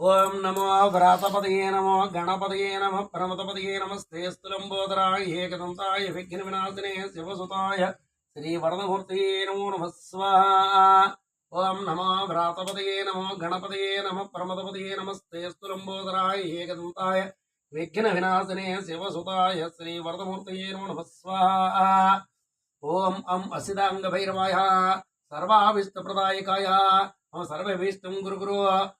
ఓం నమో వ్రాతపదయే నమో గణపతయే నమ ప్రమతపదయే నమస్తే స్థులంబోదరాయ ఏకదంతాయ విఘ్న వినాశనే శివసుతాయ శ్రీ వరదమూర్తయే నమో నమ స్వాహ. ఓం నమో వ్రాతపదయే నమో గణపతయే నమ ప్రమతపదయే నమస్తే స్థులంబోదరాయ ఏకదంతాయ విఘ్న వినాశనే శివసుతాయ శ్రీ వరదమూర్తయే నమో నమ స్వాహ. ఓం అం అసిదాంగభైరవాయ సర్వాభీష్టప్రదాయకాయ సర్వాభిష్టప్రదాయకాయ సర్వభీష్టం గురు గురు.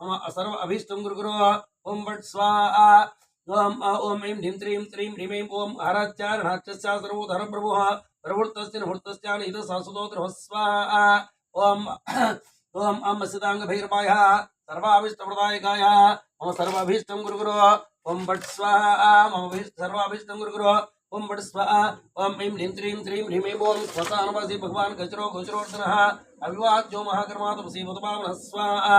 सर्व असर्व अभीष्टं गुरुगुरो ओम बट स्वाहा। ओम ॐ ऐं ढीं त्रीं त्रीं ह्रीं ॐ सर्वोधर सर्वोधरप्रभुः प्रवृत्तस्य निवृत्तस्यान् हितः सासुदोत्रः स्वाहा ॐ ॐ अं असिताङ्गभैर्वायः सर्वाभीष्टप्रदायकाय। मम सर्वाभीष्टं गुरुगुरो ओम बट स्वाहा। मम सर्वाभीष्टं गुरुगुरो ओम बट स्वाहा। ओम ऐं ह्रीं त्रीं त्रीं ह्रीं ऐं ओम अं स्वतः अनुवासी भगवान गजरो गोचरोर्धनः अविवाद्यो महाकर्मा तपसी मधुपावनः स्वाहा।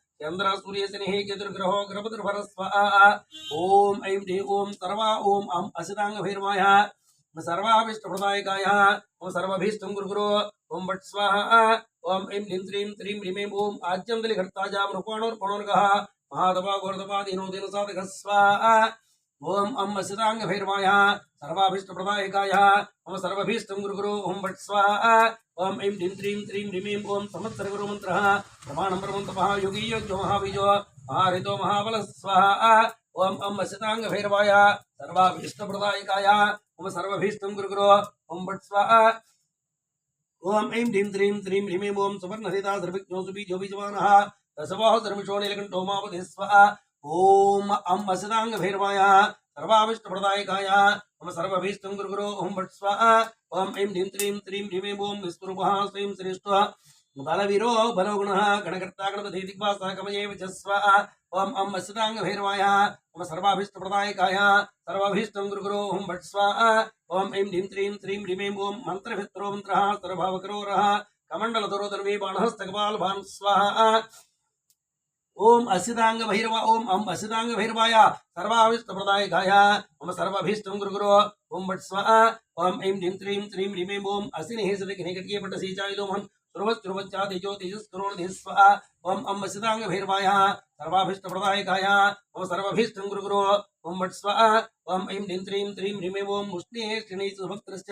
चंद्र सूर्य स्नेह गतिर्ग्रहो गृहपतिर्भर स्व ओम ऐं ढे ओम सर्वा ओम अहम असितांग भैरवाय सर्वाभीष्टप्रदायकाय। ओम सर्वभीष्ट गुरुगुरो। ओम वट स्वाहा। ओम ऐं ह्लीं त्रीं त्रीं ह्रीं ओम आज्यन्तलिघर्ताजां रूपाणोर्पणोर्गः महादपाघोरदपादीनोदिन साधकः स्वाहा। ओम अम असितांग भैरवाय सर्वाभीष्टप्रदायकाय। ओम सर्वभीष्ट गुरुगुरो। ओम वट स्वाहा। ओम ऐं ह्रीं त्रीं त्रीं ह्रीं ओम संवत्सरगुरु प्रमाणं प्रमाण ब्रह्मतपः योगी योग्यो महाबीजो महारितो महाबल स्वाहा ओम अम वसितांग भैरवाय सर्वाभीष्ट प्रदायकाय मम सर्वभीष्टं गुरु गुरो ओम भट् स्वाहा ओम ऐं ह्रीं त्रीं त्रीं ह्रीं ओं सुवर्णसिता सर्वज्ञो सुबीजो बीजवानः दशबाहो धर्मिषो नीलकण्ठो मापतिः स्वाहा ओम अम भैरवाय సర్వావిష్టప్రదాయకాయ మమ సర్వభీష్టం గురు గురు ఓం భట్ స్వ ఓం ఐం హ్రీం త్రీం త్రీం హ్రీం ఓం విస్వరూప శ్రీం శ్రేష్ఠ బలవీరో బలోగుణ గణకర్త గణపతి దిగ్వాస కమయే విజస్వ. ఓం అం వసితాంగభైరవాయ మమ సర్వాభీష్టప్రదాయకాయ సర్వాభీష్టం గురు గురు ఓం భట్ స్వ ఓం ఐం హ్రీం త్రీం త్రీం హ్రీం ఓం మంత్రభిత్రో మంత్ర సర్వభావకరోర. కమండలదరో ధర్మీ బాణస్తకపాల్ భాన్ స్వాహ ओम असिदांग भैरवा ओम अम असिदांग भैरवाय सर्वाभिष्ट प्रदायकाय मम गुरु गुरु ओम वट स्व ओम ऐं ह्रीं त्रीं त्रीं ह्रीं ॐ असिनिः सदकिनिकटिके सर्वत ध्रुवस्ध्रुवच्चा तेजो तेजस्करोणधिः स्व ओम अम असिदांग भैरवाय सर्वाभिष्ट प्रदायकाय मम गुरु गुरु ओम वट स्व ओम ऐं ह्रीं त्रीं त्रीं ह्रीं ॐ मुष्णेः श्रीणीसुभक्त्रश्च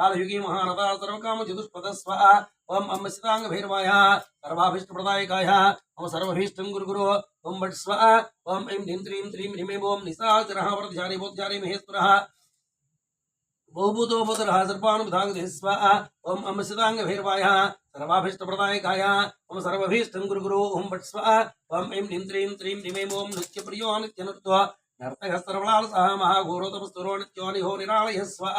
कालयुगी महारथा सर्वकामचतुष्पदः स्वः त्वम् मम सिताङ्गभैर्वाया। सर्वाभीष्टप्रदायिकाया। मम सर्वभीष्टं गुरु त्वं वट् स्वः ओम ऐं ह्रीं त्रीं त्रीं ह्रीं ॐ निसाचरः वरध्यारि बोध्यारि महेश्वरः। बहुभूतोपतरः सर्वानुधागतिः स्वः त्वं मम सिताङ्गभैर्वाया। सर्वाभीष्टप्रदायिकाया। मम सर्वभीष्टं गुरु ॐ वट् स्वः ओम ऐं ह्रीं त्रीं त्रीं प्रियो ॐ नृत्यप्रियो नित्यनृत्वा नर्तकः सर्वलालसः महाघोरो तपस्तुरो नित्यो निहो निरालयः स्वः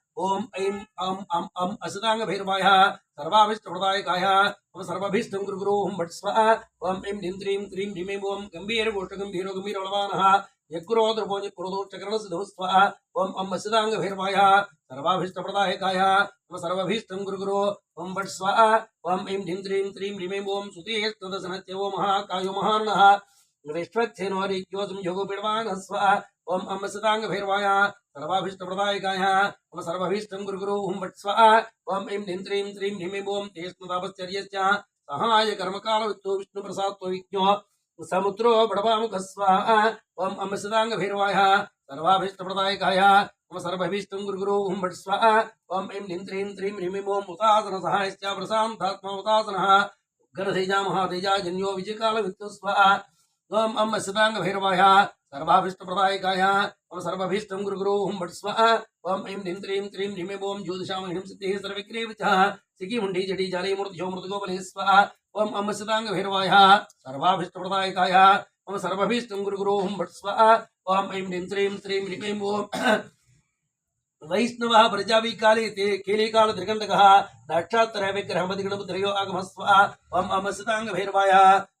ओम ऐं अं अं अं असदांग भैरवाय सर्वाभीष्टप्रदायकाय ओम सर्वभीष्टं गुरु गुरु ओम भट स्व ओम ऐं ह्रीं त्रीं त्रीं ह्रीं ओम गम्भीर गोष्ठगम्भीरो गम्भीरबलवानः यक्रो द्रवो चक्रो चक्रण सिद्धो स्व ओम अं असदांग भैरवाय सर्वाभीष्टप्रदायकाय ओम सर्वभीष्टं गुरु गुरु ओम भट स्व ओम ऐं ह्रीं त्रीं त्रीं ह्रीं ओम सुतेष्टदशनत्यवो महाकायो महान्नः विश्वक्षेनोरिज्योतिं योगपीडवानः स्व ओम अम सदांग भैरवाय। सर्वाभीष्टप्रदायकाय ओम सर्वभीष्टं गुरु गुरु भट स्व ओम ऐं ह्रीं त्रीं त्रीं ह्रीं ओम तेष्णुतापश्चर्यस्य सहाय कर्मकाल वित्तो विज्ञो समुद्रो बडवामुख स्व ओम अम सदांग भैरवाय। सर्वाभीष्टप्रदायकाय सर्वभीष्टं गुरु गुरु भट स्व ओम ऐं ह्रीं त्रीं त्रीं ह्रीं ओम उतासन प्रशान्तात्मा उतासनः गणतेजा महातेजा जन्यो विजयकाल वित्तो स्व ओम अम सदांग भैरवाय सर्वाभीष्टप्रदायकाय ओम सर्वभीष्टं गुरु गुरु हुं भट स्व ओम ऐं ह्रीं त्रीं त्रीं ह्रीं ओम ज्योतिषाम हिं सिद्धिः सर्वक्रियेव च सिकी मुण्डी जटी जाली मूर्ध्यो मृतगोपलिः स्व ओम अम सदांग भैरवाय सर्वाभीष्टप्रदायकाय ओम सर्वभीष्टं गुरु गुरु हुं भट स्व ओम ऐं ह्रीं त्रीं त्रीं ह्रीं ओम वैष्णवः प्रजाविकाले ते केलिकाल त्रिकण्डकः नक्षत्र विग्रहमधिगणपत्रयो आगमस्व ओम अम सदांग भैरवाय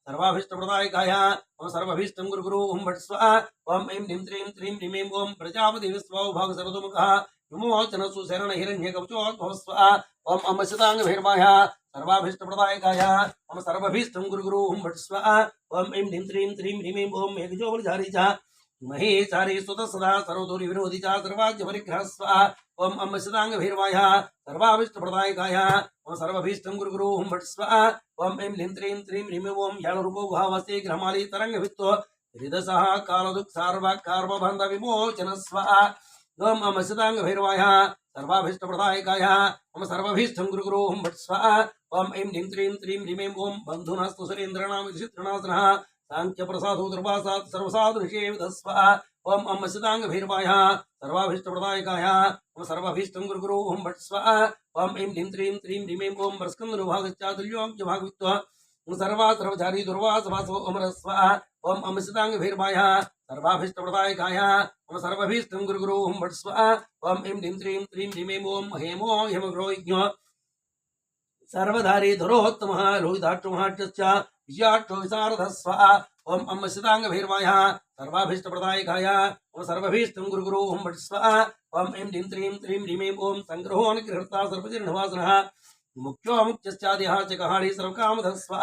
सर्वाभीष्टप्रदायकाय ओम सर्वभीष्टं गुरु गुरु ओम भट स्व ओम ऐं ह्रीं त्रीं त्रीं ह्रीं ओम प्रजापति विश्वभाग सर्वतोमुखः विमोचन सुशरण हिरण्य कवचोद्भव स्व ओम अम सदांग भैरवाय सर्वाभीष्टप्रदायकाय ओम सर्वभीष्टं गुरु गुरु ओम भट स्व ओम ऐं ह्रीं त्रीं त्रीं ह्रीं ओम मेघजोबलधारी च महेशारी सुत सदा सर्वदूरि विरोधि च सर्वाज्य परिग्रह स्व ओम अम सदांग भैरवाय, सर्वाभीष्टप्रदायकाय सर्वभीष्टं गुरु गुरु ओम भट स्व ओम ऐं ह्रीं त्रीं त्रीं ह्रीं ओम याळरूपो गुहावस्ते ग्रहमाली तरंग वित्तो हृदसः विमोचन स्व ओम अम सदांग भैरवाय ओम सर्वभीष्टं गुरु गुरु ओम भट स्व ओम ऐं ह्रीं त्रीं त्रीं ह्रीं ओम बन्धुनस्तु चित्रणासनः साङ्ख्यप्रसादो दुर्वासात् सर्वसाधुषे विधस्व ओम अम सदांग भैरवाय सर्वाभीष्टप्रदायकाय ओम सर्वाभीष्टं गुरु गुरु ओम भट स्व ओम ऐं ह्रीं त्रीं त्रीं ह्रीं ओम प्रस्कन्दनुभागश्चातुल्योऽङ्क्य भागवित्व ओम सर्वा सर्वचारी दुर्वासवासो अमरस्व ओम अम सदांग भैरवाय सर्वाभीष्टप्रदायकाय ओम सर्वभीष्टं गुरु गुरु ओम भट स्व ओम ऐं ह्रीं त्रीं त्रीं ह्रीं ओम हेमो हेमग्रोज्ञो सर्वधारी धुरोत्तमः लोहिताट्टमहाट्टश्च विजयाट्टो विशारदस्व ओम अम सितांग भैरवाय सर्वाभीष्टप्रदायकाय ओम सर्वभीष्टं गुरु गुरु ओम भट ओम ऐं ह्रीं त्रीं त्रीं ह्रीं सर्वजीर्णवासनः। मुख्यो मुख्यश्चादिः च कहाळी सर्वकामधस्व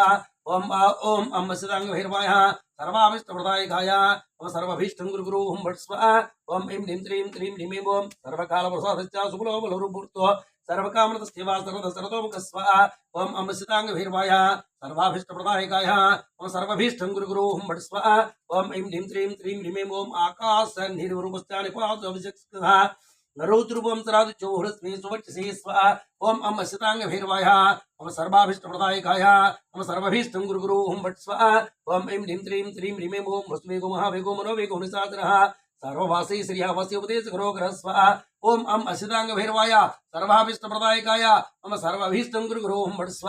ओम आ ओम अम सितांग भैरवाय सर्वाभीष्टप्रदायकाय ओम सर्वभीष्टं ऐं ह्रीं त्रीं त्रीं ह्रीं ओम सर्वकालप्रसादश्च सुबलो बलरूपूर्तो सर्वकामृत सेवा। सर्वद सर्वतोमुखस्व ओम सितांग भैरवाय ओम सर्वभीष्टं गुरु गुरु ओम भट स्व ओम ऐं ह्रीं त्रीं त्रीं ह्रीं ओम आकाश निर्वरूपस्यानि पादो विचक्षुः नरोद्रुवं तरादु चौहृस्मे सुवक्षसे स्व। ओम अम सितांग भैरवाय ओम सर्वाभीष्टप्रदायकाय ओम सर्वभीष्टं गुरु गुरु ओम भट स्व ओम ऐं ह्रीं त्रीं त्रीं ह्रीं ओम वसुवेगो महावेगो मनोवेगो निसादरः। सर्ववासी श्रियावासी उपदेश करो ग्रहस्व ओम अम असिदांग भैरवाय सर्वाभीष्ट प्रदायकाय। मम सर्वाभीष्टं गुरु गुरु ओम भट स्व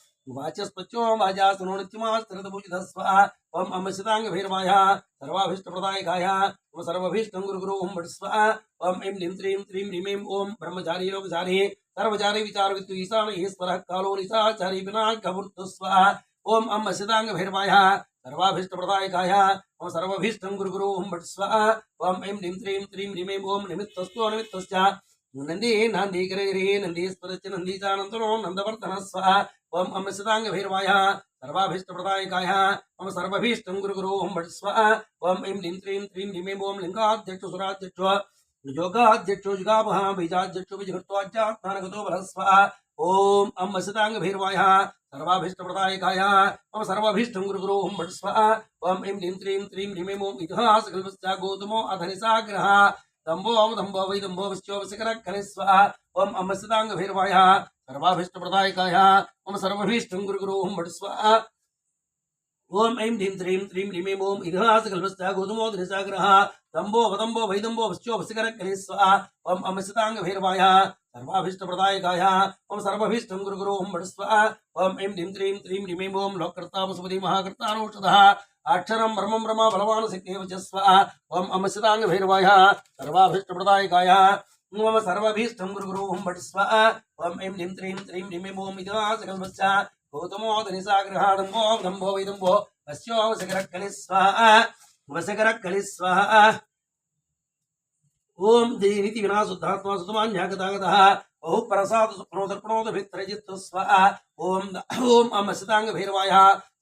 मधुक्लोचनः वाचस्पत्यो वाजासनो नित्यमास्तरतभुजितः स्वाहा ओम अम सितांग भैरवाय सर्वाभीष्टप्रदायकाय ओम सर्वभीष्टं गुरुगुरु ऐं ह्रीं त्रीं त्रीं ह्रीं ब्रह्मचारी लोकचारी, सर्वचारी विचार वित्तु ईशान ईश्वरः, कालो निशाचारी विनाशकवृत्तु स्वाहा ओम अम सितांग भैरवाय सर्वाभीष्टप्रदायकाय ओम निमित्तस्तु निमित्तश्च नन्दी नन्दी गिरिगिरि नन्दीश्वरश्च नन्दीचानन्दनो नन्दवर्धनः स्वाहा ओम अम सितांग भैरवाय सर्वाभीष्टप्रदायकाय, मम सर्वभीष्टं गुरुगुरु ओम भट स्वाहा ओम ऐं ह्रीं त्रीं त्रीं ह्रीं ओम लिङ्गाध्यक्षो, सुराध्यक्षो योगाध्यक्षो जुगामः, बीजाध्यक्षो विजहत्वाज्यात्मानगतो बलः स्वाहा ओम अम सितांग भैरवाय सर्वाभीष्टप्रदायकाय, मम सर्वाभीष्टं गुरुगुरु ओम भट स्वाहा ओम ऐं ह्रीं त्रीं त्रीं ह्रीं ओम इतिहासकल्पश्च गौतमो अधनिसाग्रः दम्भो दम्भो वै दम्भो विश्वो विशकरः स्वाहा ओम अम सितांग भैरवाय सर्वाभीष्टप्रदायकाय मम सर्वभीष्टं गुरुगुरु ओम भट स्वाहा ओम ऐं ह्रीं त्रीं त्रीं ह्रीं ओम इतिहासकल्पश्च गौतमोदरिसाग्रः दम्भो वदम्भो वैदम्भो वश्चो वसिकरः स्वाहा ओम अम सितांग भैरवाय सर्वाभीष्टप्रदायकाय ओम सर्वभीष्टं गुरुगुरु ओम भट स्वाहा ओम ऐं ह्रीं त्रीं त्रीं ह्रीं ओम लोककर्ता वसुपति महाकर्तानौषधः अक्षरं ब्रह्मं ब्रह्म बलवान् शक्तिः च स्वाहा ओम अम सितांग भैरवाय सर्वाभीष्टप्रदायकाय मम सर्वभीष्टं गुरुगुरु ओम भट स्वाहा ओम ऐं ह्रीं त्रीं त्रीं ह्रीं ओम इतिहासकल्पश्च गौतमोदनिसाग्रहाडम्बो गम्भो वैदम्बो वस्यो वसकरक्कलि स्वाहा वसकरक्कलि स्वाहा ओम देवीति विना शुद्धात्मा सुतमान्यागतागतः। बहु प्रसाद सुप्नोदर्पणोद भित्रजित् स्वाहा ओम ओम अम सितांग भैरवाय।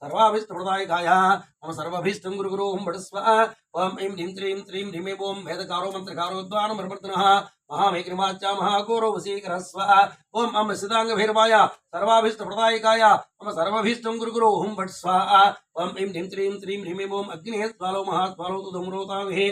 सर्वाभीष्ट प्रदायकाय मम सर्वभीष्टं गुरुगुरु ओम भट स्वाहा ओम ऐं ह्रीं त्रीं त्रीं ह्रीं ओम वेदकारो मन्त्रकारो द्वानमर्वर्तनः महामेघ्रिमाच्या महाघोरो वशीकरः स्वाहा ओम अम सितांग भैरवाय। सर्वाभीष्ट प्रदायकाय मम सर्वभीष्टं गुरुगुरु ओम भट स्वाहा ओम ऐं ह्रीं त्रीं त्रीं ह्रीं ओम अग्निः स्वालो महास्वालो तु धूम्रोताविः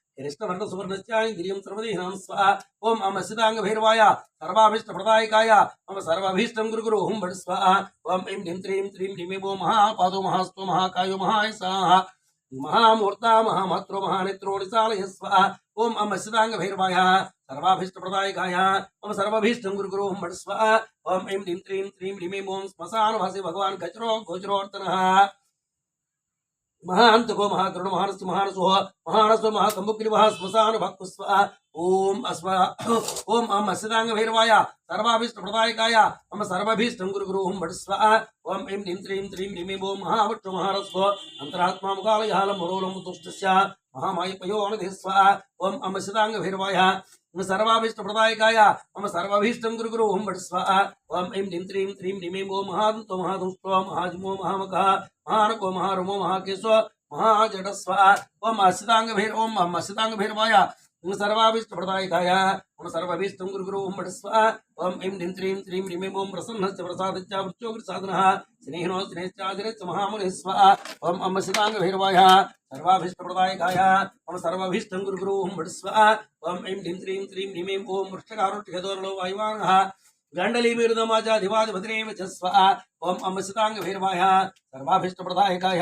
कृष्णवर्ण सुवर्णश्चाय सर्वदेहां स्वाहा ओम अम सितांग भैरवाय सर्वाभीष्टप्रदायकाय मम सर्वाभीष्टं गुरुगुरु ओम भट स्वाहा ओम ऐं ह्रीं त्रीं त्रीं ह्रीं ओम महापादो महास्तो महाकायो महायसाः महामूर्ता महामात्रो महानेत्रो निचालय स्वाहा ओम अम सितांग भैरवाय सर्वाभीष्टप्रदायकाय मम सर्वाभीष्टं गुरुगुरु ओम भट स्वाहा ओम ऐं ह्रीं त्रीं त्रीं ह्रीं ओम श्मशानभासि भगवान् गजरो गोचरोर्तनः महान्तको महाकरुण महानस्य महानसो महानसो महाकम्बुक्रिवः श्मशान भक्तस्व ओम अस्म ओम अम अस्तांग भैरवाय सर्वाभीष्टप्रदायकाय मम सर्वाभीष्टं गुरुगुरु ओम भट स्व ओम ऐं ह्रीं त्रीं त्रीं ह्रीं ओम महावृक्ष महारस्व अन्तरात्मा मुकालयालं मरोलं तुष्टस्य महामायपयोनिधिः स्व ओम अम अस्तांग भैरवाय मम सर्वाभीष्टप्रदायकाय, मम सर्वाभीष्टं गुरुगुरु ओम भट स्वाहा, ओम ऐं ह्रीं त्रीं त्रीं ह्रीं ओम महादन्तो महादुष्टो, महाजिमो महामकः महानको महारुमो महाकेशो, महाजडस्वा, ओम अस्तांग भैर ओम अम अस्तांग भैरवाय मम सर्वाभीष्टप्रदायकाय मम सर्वाभीष्टं गुरुगुरु ओम भट स्व ओम ऐं ह्रीं त्रीं त्रीं ह्रीं ओम प्रसन्नश्च प्रसादश्च वृक्षोग्रसाधनः स्नेहिनो स्नेश्चादिरश्च महामुनिः स्व ओम अम अस्तांग भैरवाय सर्वाभीष्टप्रदायकाय मम सर्वाभीष्टं गुरुगुरु ओम भट स्व ओम ऐं ह्रीं त्रीं त्रीं ह्रीं ओम वृक्षकारुष्यदोरलो वायुवानः गण्डलीमीर्दमाचाधिवादिभद्रेव च स्व ओम अम सितांग भैरवाय सर्वाभीष्टप्रदायकाय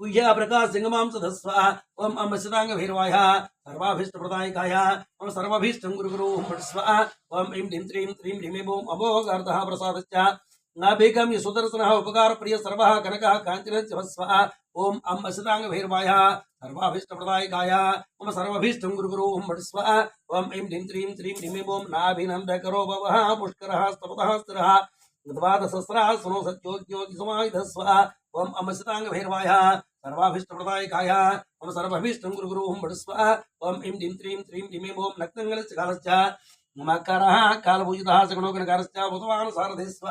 पूज्या प्रकाश सिंहमां सधस्व ओम अम सितांग भैरवाय सर्वाभीष्टप्रदायकाय मम सर्वाभीष्टं गुरुगुरु ओम भट स्व ओम ऐं ह्रीं त्रीं त्रीं ह्रीं ओम ॐ अम् असिताङ्गभैरवाय सर्वाभीष्टप्रदायकाय मम सर्वभीष्टं गुरुगुरु ॐ भट् स्वः ॐ ऐं ह्रीं त्रीं त्रीं ह्रीं ॐ नाभिनन्दकरो भवः पुष्करः स्तपतः स्थिरः गतवादसहस्रः सुनो सत्योज्ञोतिसमायुधस्व ॐ अम् असिताङ्गभैरवाय सर्वाभीष्टप्रदायकाय मम सर्वभीष्टं गुरुगुरु ॐ भट् स्वः ॐ ऐं ह्रीं त्रीं त्रीं ह्रीं ॐ नक्तङ्गलस्य कालस्य मकरः कालभूजितः सगुणोगणकारश्च भगवान् सारथिस्व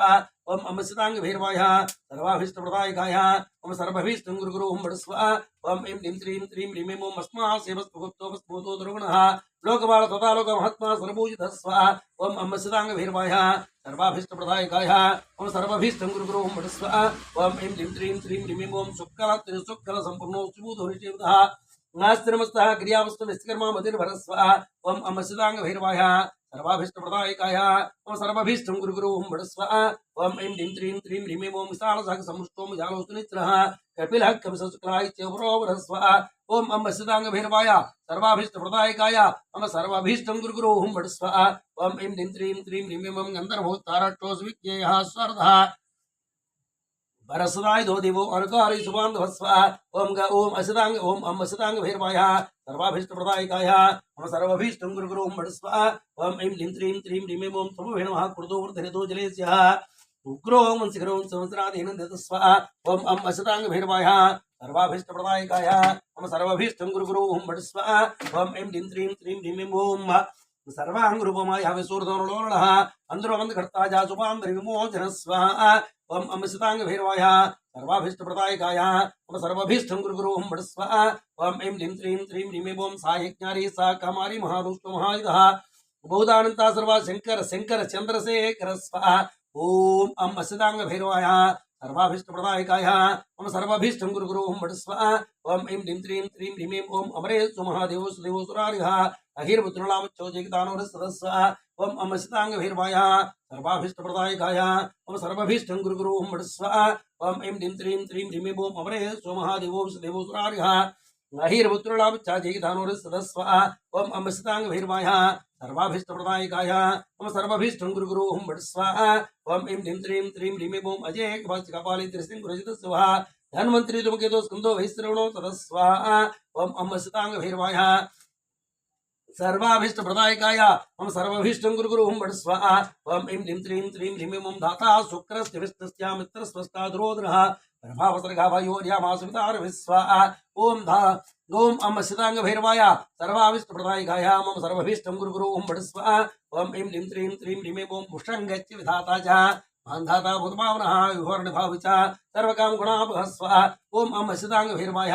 ॐ अमसिताङ्गभैरवाय सर्वाभीष्टप्रदायकाय मम सर्वभीष्टं गुरुगुरु ॐ भट्स्व ॐ ऐं ह्रीं त्रीं त्रीं ह्रीं ॐ अस्मासेवस्तुगुप्तोपस्फूतो दुर्गुणः लोकबाल तथा लोकमहात्मा सर्वपूजितस्व ॐ अमसिताङ्गभैरवाय सर्वाभीष्टप्रदायकाय मम सर्वभीष्टं गुरुगुरु ॐ भट्स्व ॐ ऐं ह्रीं त्रीं त्रीं ह्रीं ॐ शुक्ल त्रिसुक्ल सम्पूर्णो सुबोधोरिचेवतः नास्तिरमस्तः क्रियावस्तु विश्वकर्मा मतिर्भरस्व ॐ अमसिताङ्गभैरवाय सर्वाभीष्टप्रदायकाय मम सर्वभीष्टं गुरुगुरु ॐ भडस्व ॐ ऐं ह्रीं त्रीं त्रीं ह्रीं ॐ विशालसाग समुष्टो जालोस्तु नित्रः कपिलः कपिसुक्लाय च पुरोवरस्व ॐ अं वसिताङ्गभैरवाय सर्वाभीष्टप्रदायकाय मम सर्वाभीष्टं गुरुगुरु ॐ भडस्व ॐ ऐं ह्रीं त्रीं त्रीं ह्रीं ॐ गन्धर्वोत्तारट्टोऽस्विज्ञेयः स्वर्धः परसदाय दो देवो अनुकारी सुबान भस्व ओम ग ओम असितांग ओम अम असितांग भैरवाय सर्वाभीष्ट प्रदायकाय मम सर्वभीष्टं गुरु गुरु भडस्व ओम ऐं ह्रीं त्रीं त्रीं ह्रीं ॐ समभेण महा कृतो वर्धयतो जलेस्यः उग्रो मंसिकरो संवत्सराधीन दतस्व ओम अम असितांग भैरवाय सर्वाभीष्ट प्रदायकाय मम सर्वभीष्टं गुरु गुरु भडस्व ओम ऐं ह्रीं त्रीं त्रीं ह्रीं ॐ सर्वाङ्गरूपमाय सुपान्द्र विमोचनस्व ओम अमृताङ्गभैरवाय सर्वाभीष्टप्रदायकाय। मम सर्वभीष्टं गुरुगुरु ओं ओम ऐं ह्रीं त्रीं त्रीं ह्रीं ॐ सा सा कामारी महादुष्ट महायुधः। बहुदानन्ता सर्वा शङ्कर शङ्कर चन्द्रशेखर ॐ अम् असिताङ्गभैरवाय सर्वाभीष्टप्रदायकाय मम सर्वाभीष्टं गुरुगुरु ओं भडस्व ओम ऐं ह्रीं त्रीं त्रीं ह्रीं ॐ अमरेशु महादेवो सुदेवो सुरारिः। अहिर्पुत्रनामच्चौजगितानुरस्सदस्व ओम अमसिताङ्गभैरवाय सर्वाभीष्टप्रदायकाय मम सर्वभीष्टं गुरुगुरु ओं भडस्व ओम ऐं ह्रीं त्रीं त्रीं ह्रीं ॐ अमरेशु महादेवो सुदेवो सुरारिः। अहिर्पुत्रनामच्चौजगितानुरस्सदस्व ओम अमसिताङ्गभैरवाय सर्वाभीष्टप्रदायकाय। मम सर्वभीष्टं ऐं ह्रीं त्रीं त्रीं ह्रीं अजय कपाली त्रिसिंह धन्वंतरी तुमकेतो स्कंदो वैश्रवणो सर्वाभीष्टप्रदायकाय। मम सर्वभीष्टं भट् स्वाहा। त्रीं त्रीं ह्रीं धाता शुक्रस्य विष्णुस्य मित्रस्वस्ता दुरोधनः प्रभावसर्गाभयोर्यामासुमितारविस्वाहा ॐ धा ओम अम सिताङ्गभैरवाय सर्वाभीष्टप्रदायकाय मम सर्वभीष्टं गुरुगुरु ओं भट् स्वाहा ओम ऐं ह्रीं त्रीं त्रीं ह्रीं ॐ पुष्टङ्गच्च विधाता च। मान्धाता भूतभावनः विभोर्णभावि च। सर्वकाम गुणापहस्व ओम अम सिताङ्गभैरवाय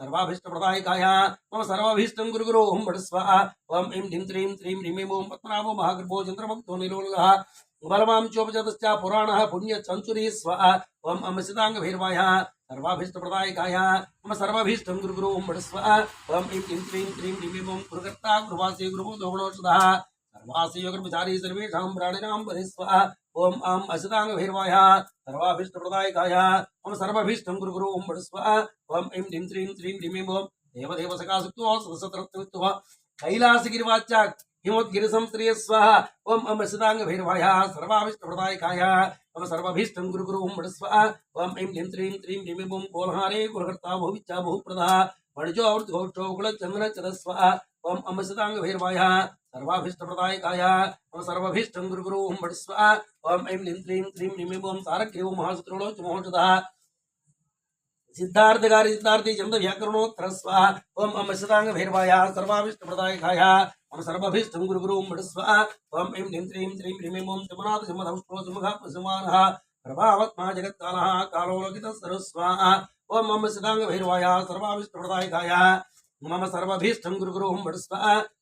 सर्वाभीष्टप्रदायकाय मम सर्वाभीष्टं गुरुगुरो ओं भडस्व ओम ऐं ह्रीं त्रीं त्रीं ह्रीं ॐ पद्मनाभो महागर्भो चन्द्रभक्तो निलोलः बलवां चोपचतश्च पुराणः पुण्यचञ्चुरी स्व। ओम अमसिताङ्गभैरवाय सर्वाभीष्टप्रदायकाय मम सर्वाभीष्टं गुरुगुरो ओं भडस्व ओम ऐं ह्रीं त्रीं त्रीं ह्रीं ॐ गुरुकर्ता, गुरुवासी, गुरुबोधो गुणोषधः सर्वासि योगर्विचारी सर्वेषां प्राणिनां परिस्व ओम आम अम असिताङ्गभैरवाय सर्वाभीष्टप्रदायकाय मम सर्वभीष्टं गुरुगुरो ओं भडस्व ओम ऐं ह्रीं त्रीं त्रीं ह्रीं ॐ देवदेव सकासुत्वो सदसतरत्वः कैलासगिरिवाच्य हिमोद्गिरिसंस्त्रिय स्वाहा ओम अम असिताङ्गभैरवाय सर्वाभीष्टप्रदायकाय मम सर्वभीष्टं गुरुगुरो ओं भडस्व ओम ऐं ह्रीं त्रीं त्रीं ह्रीं ॐ कोल्हारे कुलकर्ता भविच्चा बहुप्रदः वणिजो अवृतघोषो कुलचन्द्रचरस्व ओम अम असिताङ्गभैरवाय सर्वाभीष्टप्रदायकाय मम सर्वभीष्टं गुरुगुरु ओं भट्स्व ओम ऐं ह्रीं त्रीं त्रीं ह्रीं ॐ तारक्यो महासुत्रोलो च मोहषदः सिद्धार्थगारि सिद्धार्थी स्वाहा ओम अम शतांग भैरवाय सर्वाभीष्टप्रदायकाय मम सर्वभीष्टं गुरुगुरु ओं भट्स्व ओम ऐं ह्रीं त्रीं त्रीं ह्रीं ॐ समनाथ समधौष्टो सुमुखः प्रसमानः। प्रभावत्मा जगत्कालः कालोलकितः सरस्वाहा ओम अम शतांग भैरवाय मम सर्वभीष्टं गुरुगुरु ओं भट्स्व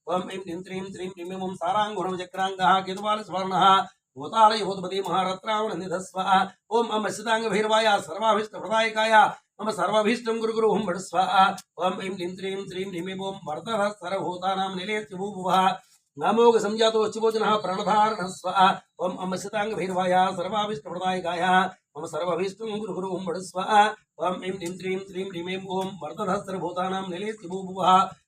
ओम ऐं ह्रीं त्रीं त्रीं ह्रीं ॐ साराङ्गुणं चक्राङ्गः केतुबालस्वर्णः भूतालयोधपति महारत्रावण निधस्व ओम अम शतांग भैरवाय सर्वाभीष्टप्रदायकाय मम सर्वभीष्टं गुरुगुरु ओं भट् स्वाहा ओम ऐं ह्रीं त्रीं त्रीं ह्रीं ॐ वर्धः सर्वभूतानां निलेत्य भूभुवः नामोग संजातो शिवोजनः प्रणधारणः स्वाहा ओम अम शताङ्गभैरवाय सर्वाभीष्टप्रदायकाय, मम सर्वभीष्टं गुरुगुरु ओं भट् स्वाहा ओम ऐं ह्रीं त्रीं त्रीं ह्रीं ॐ वर्धः सर्वभूतानां निलेत्य भूभुवः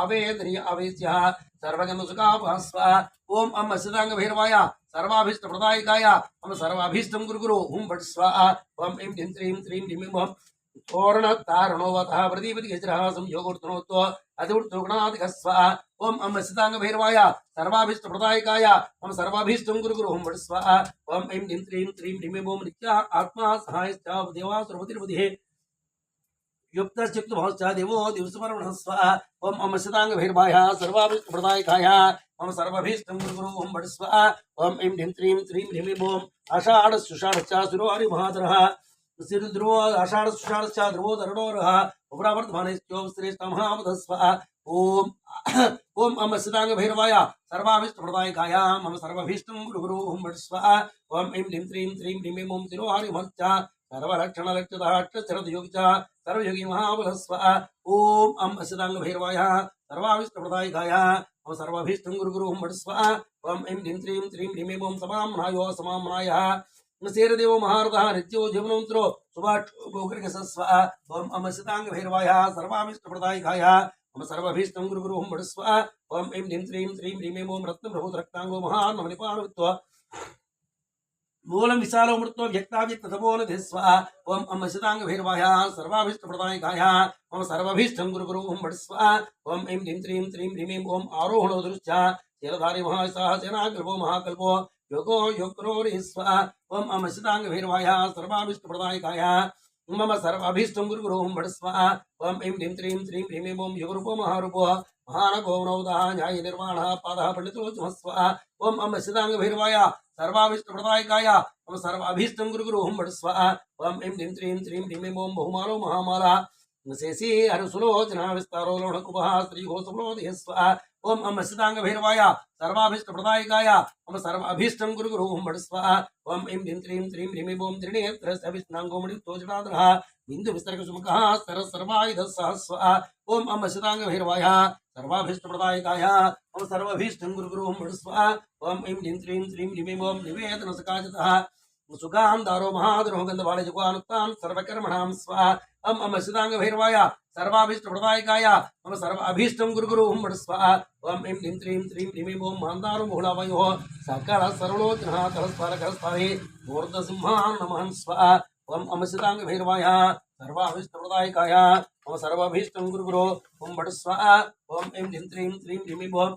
आवेदनीय आवेश्यः सर्वगन्धसुखापः स्वाहा ओम अम सदांग भैरवाय सर्वाभीष्टप्रदायकाय मम सर्वाभीष्टं गुरु गुरु हुं भट स्वाहा ओम ऐं ह्रीं श्रीं श्रीं ह्रीं ऐं ओम तोरणतारणोवतः प्रदीपतिगजरः संयोगोर्तनोत्व अतिवृत्तोगणादिकः स्वाहा ओम अम सितांग भैरवाय सर्वाभीष्ट प्रदायकाय मम सर्वाभीष्टं गुरु गुरु ओम वट स्वाहा ओम ऐं ह्रीं श्रीं श्रीं ह्रीं ओम नित्या आत्मा सहायश्च देवा सर्वतिर्बुधिः युक्तश्चित्त भवश्च देवो दिवसमरणः स्वाहा ओम अम सितांग भैरवाय सर्वाभीष्ट मम सर्वाभीष्टं गुरु वट स्वाहा ओम ऐं ह्रीं श्रीं श्रीं ह्रीं ओम आषाढ सुषाढश्च सुरोहरि महाधरः सिरुध्रुवो आषाढ सुषाढश्च ध्रुवो धरणोरः उपरावर्तमानश्चोम श्रेष्ठ महामधः स्वाहा ओम ओम अम सिदांग भैरवाय सर्वाभीष्ट प्रदायकाय मम सर्वभीष्टं गुरु गुरु स्वाहा ओम ऐं ह्रीं श्रीं श्रीं ह्रीं ओम तिरोहारि महच्च సర్వయుగి మహాబలస్వ. ఓం అం అసిదాంగ భైరవాయ సర్వావిష్టప్రదాయకాయ మమ సర్వాభీష్టం గురు గురుం వటస్వ ఓం ఐం నిం శ్రీం శ్రీం నిమేం ఓం సమామ్నాయో సమామ్నాయ. శీరదేవో మహారథ నిత్యో జీవనంతులో సుభాక్షో గోకర్గ సస్వ ఓం అం అసిదాంగ భైరవాయ సర్వావిష్టప్రదాయకాయ మమ సర్వాభీష్టం గురు గురుం వటస్వ ఓం ఐం నిం శ్రీం శ్రీం నిమేం ఓం రత్నప్రభూత రక్తాంగో మహాన్ నమ మూలం విశాలోమృతో వ్యక్తావ్యక్త తపోనధి స్వ ఓం అమ్మ శతాంగభైర్వాయ సర్వాభీష్టప్రదాయకాయ మమ సర్వభీష్టం గురు గురు ఓం భట్ స్వ ఓం ఐం హ్రీం శ్రీం శ్రీం హ్రీం ఓం ఆరోహణో దృశ్య శీలధారి మహాశాహ సేనాగ్రభో మహాకల్పో. యోగో యోగ్రోరి స్వ ఓం అమ్మ శతాంగభైర్వాయ సర్వాభీష్టప్రదాయకాయ మమ సర్వాభీష్టం గురు గురు ఓం భట్ స్వ ఓం ఐం హ్రీం శ్రీం శ్రీం హ్రీం ఓం యుగరూపో మహారూపో. మహానగౌనౌదా న్యాయ నిర్వాణ పాద పండితులోచమ స్వ ఓం అమ్మ శతాంగభైర్వాయ महारूपो महानगो नवदः न्याय निर्वाणः पादः पण्डितोचमस्व ओम अम सितांग भैरवाय सर्वाभीष्ट प्रदायकाय मम सर्वाभीष्टं गुरु गुरुं वडस्व ओम ऐं ह्रीं श्रीं ह्रीं ॐ बहुमालो महामाला। शेषी हरसुलोचना विस्तारो लोणकुपः श्रीघोषफलोदयस्व ओम अम सितांग भैरवाय सर्वाभीष्ट प्रदायकाय मम सर्व अभीष्टं गुरु गुरु ओम बडस्व ओम ऐं ह्रीं श्रीं श्रीं ह्रीं ओम त्रिणेत्र अभिष्णांगोमणि तोजनादरः बिंदु विस्तरक सुमुखः सर सर्वायुध सहस्व ओम अम सितांग भैरवाय सर्वाभीष्ट प्रदायकाय मम सर्वाभीष्टं गुरु गुरु ओम बडस्व ओम ऐं ह्रीं श्रीं श्रीं ह्रीं ओम निवेदन सकाशतः सुगां दारो महादरो गन्धवाले जुगानुत्तान् सर्वकर्मणां स्वाहा अम अम सिदांग भैरवाय सर्वाभीष्ट प्रदायकाय मम सर्व अभीष्टं गुरु गुरु ओम स्वाहा ओम ऐं ह्रीं श्रीं श्रीं ह्रीं ओम मान्दारो बहुलावयोः सकल सर्वलोचनः तलस्फार करस्फारे मूर्धसिंहान् नमः स्वाहा ओम अम सिदांग भैरवाय सर्वाभीष्ट प्रदायकाय मम सर्वाभीष्टं गुरु गुरु ओम भट स्वाहा ओम ऐं ह्रीं श्रीं श्रीं ह्रीं ओम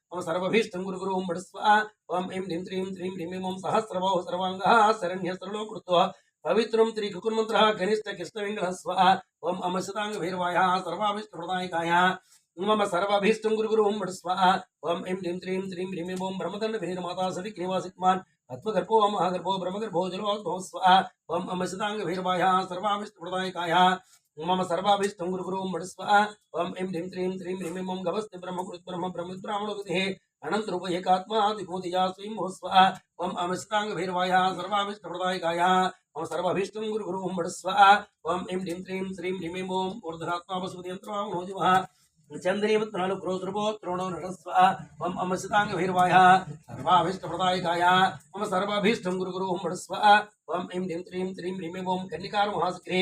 मम सर्वभीष्टं गुरुगुरु ओम भट स्व ओम ऐं ह्रीं श्रीं श्रीं ह्रीं ओम सहस्रबाहु सर्वाङ्गः शरण्य सरलो कृत्वा पवित्रं प्रदायकाय मम सर्वाभीष्टं गुरुगुरु स्वाहा ओम ऐं ह्रीं श्रीं ह्रीं ओम ब्रह्मदण्ड भैरमाता सति निवासित्मान् अत्वगर्भो महागर्भो ब्रह्मगर्भो मम सर्वाभीष्टं गुरुगुरु स्वाहा ओम ऐं ह्रीं श्रीं श्रीं ह्रीं ओम गवस्ति ब्रह्म ब्रह्म ब्राह्मणगतिः अनंत रूप एकात्मा दिगोदिया स्वयं भो स्वाहा ओम अमसतांग भैरवाय सर्वाभीष्ट प्रदायकाय ओम सर्वाभीष्टं गुरु गुरु ओम बडस्वा ओम ऐं ह्रीं श्रीं श्रीं ह्रीं ओम ऊर्ध्वात्मा वसुमति यन्त्रवामो जिवः चन्द्रीवत्नालु क्रोसृपो त्रोणो नटस्व ओम अमसितांग भैरवाय सर्वाभीष्टप्रदायकाय मम सर्वाभीष्टं गुरु गुरु ओम बडस्व ओम ऐं ह्रीं श्रीं श्रीं ह्रीं ओम कन्निकार महासक्रे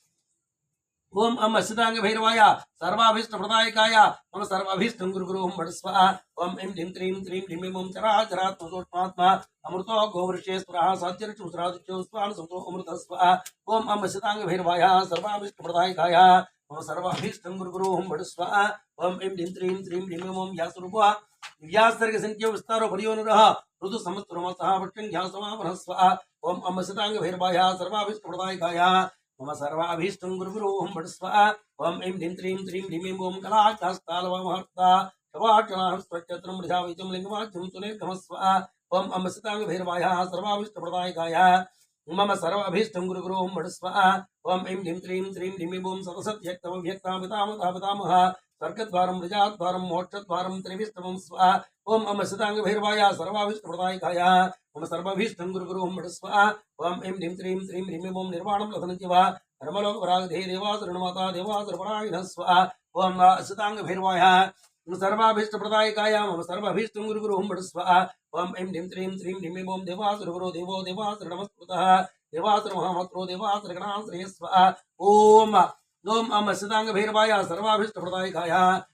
ओम अम सितांग भैरवाय सर्वाभीष्ट प्रदायकाय मम सर्वाभीष्टं गुरु गुरु ओम स्वाहा ओम ऐं ह्रीं त्रीं त्रीं ह्रीं ओम चराचरात्मसोष्मात्मा अमृतो गोवृषे स्पुरः साध्यर्चुस्रादित्यो स्वान संतो अमृत स्वाहा ओम अम सितांग भैरवाय सर्वाभीष्ट प्रदायकाय मम सर्वाभीष्टं गुरु गुरु ओम स्वाहा ओम ऐं ह्रीं त्रीं त्रीं ह्रीं ओम व्यासरूपः व्यासर्ग संख्यो विस्तारो परियोनुरः ऋतु संवत्सरमसः वृक्षं ध्यासमापनः स्वाहा ओम अम सितांग भैरवाय सर्वाभीष्ट प्रदायकाय मम सर्वाभीष्टं गुरुगुरु ओं भट ओम ऐं ह्रीं त्रीं त्रीं ह्रीं ओं कलाकास्तालवमहर्ता शवाटनाहं स्वच्छत्रं मृषाविचं लिङ्गमाध्यं सुनिर्गमः स्वाहा ओम अम सितांग भैरवाय सर्वाभीष्ट प्रदायकाय मम सर्वाभीष्टं गुरुगुरु ओं भट ओम ऐं ह्रीं त्रीं त्रीं ह्रीं पितामहः पितामहः स्वर्गद्वारं प्रजाद्वारं मोक्षद्वारं त्रिविष्टमं स्वाहा ओम अम सितांग भैरवाय सर्वाभीष्ट प्रदायकाय मम सर्वभीष्टं गुरुगुरु ओं भट स्वाहा ओम ऐं ह्रीं त्रीं त्रीं ह्रीं ओं निर्वाणं लसनति वा धर्मलोकपरागधे देवासुरणमाता देवासुरपरायणः स्वाहा ओम सितांग भैरवाय मम सर्वाभीष्ट गुरुगुरु ओं भट स्वाहा ओम ऐं ह्रीं त्रीं त्रीं ह्रीं ओं देवासुरगुरो देवो देवासुरनमस्कृतः देवासुरमहामत्रो देवासुरगणाश्रय स्वाहा ओम ओम अम सितांग भैरवाय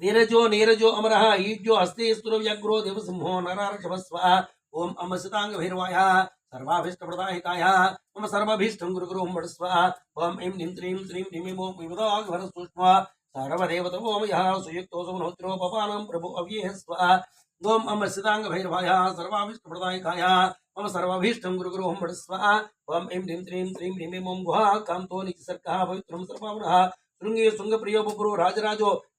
नीरजो नीरजो अमरः ईज्यो हस्ते स्तुरव्यग्रो देवसिंहो नरार्षभः स्वाहा ओम अम सितांग भैरवाय सर्वाभीष्ट प्रदायकाय मम सर्वाभीष्टं गुरुगुरु स्वाहा ओम ऐं ह्रीं त्रीं त्रीं ह्रीं ओं विवदाघ्वर सूक्ष्म सर्वदेवतमो यः सुयुक्तो सुमनोत्रो पपानं प्रभु अव्येः स्वाहा ओम अम सितांग भैरवाय सर्वाभीष्ट प्रदायकाय मम सर्वाभीष्टं गुरुगुरु भट ओम ऐं ह्रीं त्रीं त्रीं ह्रीं ओं गुहा कान्तो निसर्गः पवित्रं सर्वावनः शृङ्गे शृङ्गप्रियो बपुरो राजराजो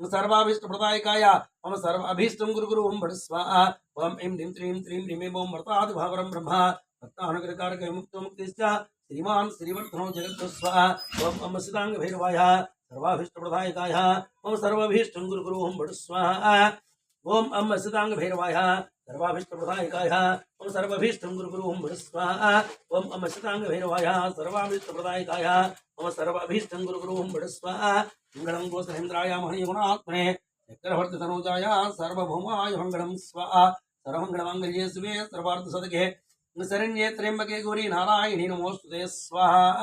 भैरवाय सर्वाभीष्ट प्रदायकाय मम सर्वाभीष्टं गुरुगुरु ओं भट स्वाहा। ओम ऐं ह्रीं त्रीं त्रीं ह्रीं ओं वर्तादिभावरं ब्रह्म। भक्तानुग्रहकारक मुक्तो मुक्तिश्च श्रीमान् श्रीवर्धनो जगत् स्वाहा। ओम अम सितांग भैरवाय सर्वाभीष्ट प्रदायकाय मम सर्वाभीष्टं गुरुगुरु ओं भट स्वाहा। ओम अम सितांग भैरवाय सर्वाभीष्ट प्रदायकाय मम सर्वाभीष्टं गुरुगुरु ओं भट स्वाहा। ओम अम सितांग भैरवाय सर्वाभीष्ट प्रदायकाय मम सर्वाभीष्टं गुरुगुरु ओं भट स्वाहा। మంగళం గోసలేంద్రాయ మహయగుణాత్మనే చక్రవర్తి సరోజాయ సర్వభౌమాయ మంగళం స్వ. సర్వమంగళమాంగళ్యే శివే సర్వార్థ సదకే. శరణ్యే త్ర్యంబకే గౌరీ నారాయణి నమోస్తుతే స్వాహ.